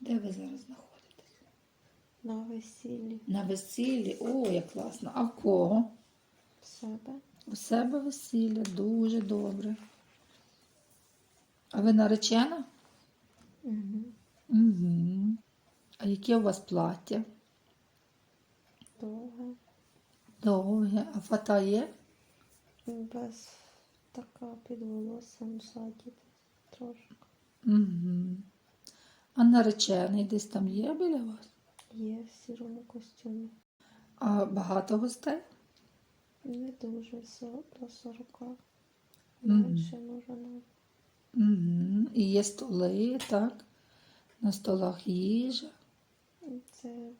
Де ви зараз знаходитесь? На весіллі На весіллі. О, як класно. А в кого? в себе. У себе весілля. Дуже добре. А ви наречена? Угу. Угу. А яке у вас плаття? Довге. Довге. А фата є? Без така під волоссям ззаді трошки. Угу. А наречений десь там є біля вас? Є в сірому костюмі. А багато гостей? Не дуже до 40. Менше може навіть. Угу. І є столи, так? На столах їжа. Це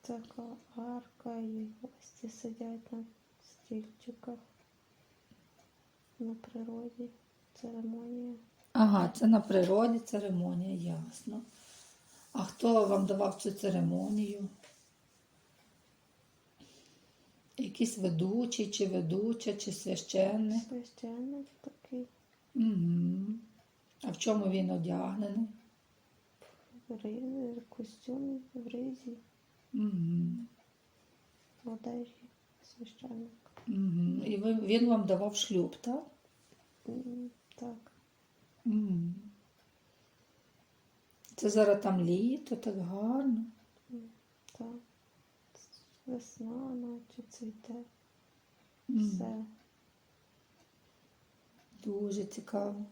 така арка і гості сидять на стільчиках на природі. Церемонія. Ага, це на природі церемонія, ясно. А хто вам давав цю церемонію? Якийсь ведучий, чи ведуча, чи священник? Священник такий Угу. А в чому він одягнений? в костюм в ризі, Угу. в одежі священник. Угу. І ви, він вам давав шлюб, так? Так. Це зараз там літо, так гарно. так. Весна, наче цвіте. Все. Дуже цікаво.